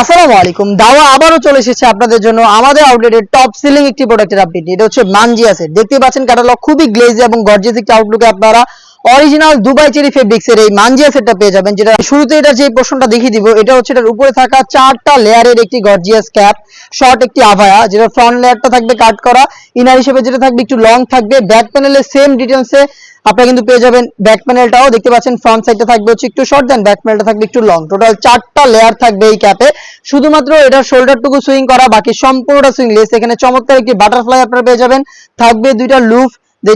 আসসালামু আলাইকুম। দাওয়া আবারও চলে এসেছে আপনাদের জন্য আমাদের আউটলেটের টপ সেলিং একটি প্রোডাক্টের আপডেট এটা হচ্ছে মানজিয়া আছে দেখতে পাচ্ছেন ক্যাটালগ খুবই গ্লেজি এবং গর্জিয়াস একটি আউটলুকে আপনারা অরিজিনাল দুবাই চেরি ফেব্রিক্স এর এই মানজিয়া সেটটা পেয়ে যাবেন, যেটা শুরুতে এটা যে পোর্শনটা দেখিয়ে দিব, এটা হচ্ছে এটার উপরে থাকা চারটা লেয়ারের একটি গর্জিয়াস ক্যাপ শর্ট একটি আভায়া, যেটা ফ্রন্ট লেয়ারটা থাকবে কাট করা ইনার হিসেবে যেটা থাকবে একটু লং থাকবে ব্যাক প্যানেলে সেম ডিটেলসে আপনারা কিন্তু পেয়ে যাবেন ব্যাক প্যানেলটাও দেখতে পাচ্ছেন ফ্রন্ট সাইডটা থাকবে হচ্ছে একটু শর্ট দেন ব্যাক প্যানেলটা থাকবে একটু লং টোটাল চারটা লেয়ার থাকবে এই ক্যাপে শুধুমাত্র এটা শোল্ডারটুকু সুইং করা, বাকি সম্পূর্ণটা সুইং লেস এখানে চমৎকার একটি বাটারফ্লাই আপনারা পেয়ে যাবেন, থাকবে দুইটা লুফ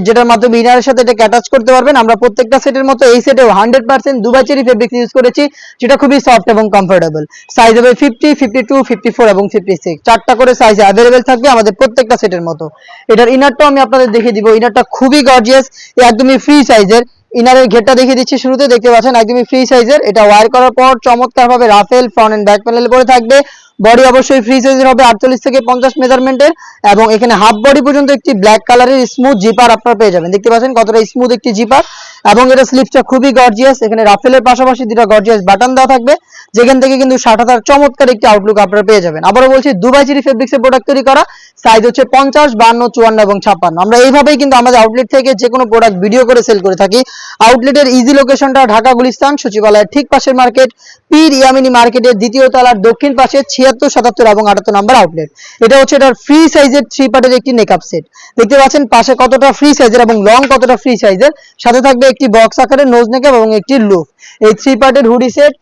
যেটার মাধ্যমে ইনারের সাথে এটাকে অ্যাটাচ করতে পারবেন, আমরা প্রত্যেকটা সেটের মতো এই সেটেও hundred percent Dubai cherry fabric use করেছি, যেটা খুবই সফট এবং কমফোর্টেবল সাইজ হবে fifty fifty two fifty four এবং ফিফটি সিক্স চারটা করে সাইজ অ্যাভেলেবেল থাকবে আমাদের প্রত্যেকটা সেটের মতো। এটার ইনারটাও আমি আপনাদের দেখিয়ে দিব। ইনারটা খুবই গর্জিয়াস একদমই ফ্রি সাইজের ইনারের ঘেরটা দেখিয়ে দিচ্ছি শুরুতে, দেখতে পাচ্ছেন একদমই ফ্রি সাইজের এটা ওয়ার করার পর চমৎকার ভাবে ruffle front and back panel করে থাকবে। বডি অবশ্যই ফ্রি সাইজের হবে, আটচল্লিশ থেকে পঞ্চাশ মেজারমেন্টের এবং এখানে হাফ বডি পর্যন্ত একটি ব্ল্যাক কালারের স্মুথ জিপার আপনারা পেয়ে যাবেন। দেখতে পাচ্ছেন কতটা স্মুথ একটি জিপার এবং এটা স্লিপসটা খুবই গর্জিয়াস এখানে রাফেলের পাশাপাশি দুটো গর্জিয়াস বাটন দেওয়া থাকবে। যেখান থেকে কিন্তু ষাট হাজার চমৎকার একটি আউটলুক আপনারা পেয়ে যাবেন। আবারও বলছি দুবাই চিরি ফেব্রিক্সের প্রোডাক্ট তৈরি করা। সাইজ হচ্ছে পঞ্চাশ, বান্ন, চুয়ান্ন এবং ছাপ্পান্ন। আমরা এইভাবেই কিন্তু আমাদের আউটলেট থেকে যে কোনো প্রোডাক্ট ভিডিও করে সেল করে থাকি। আউটলেটের ইজি লোকেশনটা ঢাকা গুলিস্তান, সচিবালয়ের ঠিক পাশের মার্কেট পীর ইয়ামিনী মার্কেটের দ্বিতীয় তলার দক্ষিণ পাশে ছিয়াত্তর, সাতাত্তর এবং আটাত্তর নাম্বার আউটলেট এটা হচ্ছে এটার ফ্রি সাইজের থ্রি পার্টের একটি মেকআপ সেট দেখতে পাচ্ছেন, পাশে কতটা ফ্রি সাইজের এবং লং কতটা ফ্রি সাইজের সাথে থাকবে একটি বক্স আকারের নোজ নেকআপ এবং একটি লুফ এই থ্রি পার্টের হুডি সেট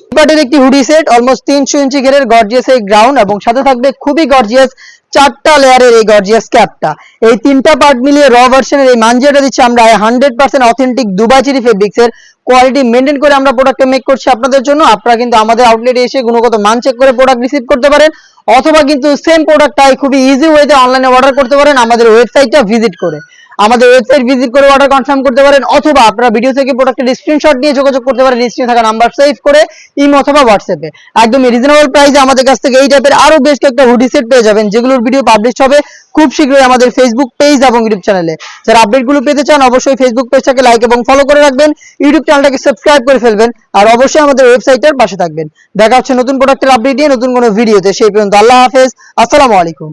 থ্রি পার্টের একটি হুডি সেট অলমোস্ট তিনশো ইঞ্চি ঘেরের গর্জিয়াস এই গ্রাউন্ড এবং সাথে থাকবে খুবই গর্জিয়াস চারটা লেয়ারের এই গর্জিয়াস ক্যাপটা এই তিনটা পার্ট মিলিয়ে র ভার্সনের এই মাঞ্জিয়াটা দিচ্ছি আমরা। Hundred percent authentic Dubai cherry fabrics এর কোয়ালিটি মেনটেন করে আমরা প্রোডাক্টটা মেক করছি আপনাদের জন্য। আপনারা কিন্তু আমাদের আউটলেটে এসে গুণগত মান চেক করে প্রোডাক্ট রিসিভ করতে পারেন। অথবা কিন্তু সেম প্রোডাক্টটাই খুবই ইজি ওয়েতে অনলাইনে অর্ডার করতে পারেন। আমাদের ওয়েবসাইটটা ভিজিট করে। আমাদের ওয়েবসাইট ভিজিট করে অর্ডার কনফার্ম করতে পারেন, অথবা আপনারা ভিডিও থেকে প্রোডাক্টের স্ক্রিনশট নিয়ে যোগাযোগ করতে পারেন স্ক্রিনে থাকা নাম্বার সেভ করে ইম অথবা হোয়াটসঅ্যাপে একদম রিজনেবল প্রাইসে আমাদের কাছ থেকে এই টাইপের আরও বেশ কয়েকটা হুডি সেট পেয়ে যাবেন, যেগুলোর ভিডিও পাবলিশ হবে খুব শীঘ্রই আমাদের ফেসবুক পেজ এবং ইউটিউব চ্যানেলে যারা আপডেটগুলো পেতে চান, অবশ্যই ফেসবুক পেজটাকে লাইক এবং ফলো করে রাখবেন ইউটিউব চ্যানেলটাকে সাবস্ক্রাইব করে ফেলবেন, আর অবশ্যই আমাদের ওয়েবসাইটের পাশে থাকবেন। দেখা হচ্ছে নতুন প্রোডাক্টের আপডেট নিয়ে নতুন কোনো ভিডিওতে সেই পর্যন্ত আল্লাহ হাফেজ, আসসালামু আলাইকুম।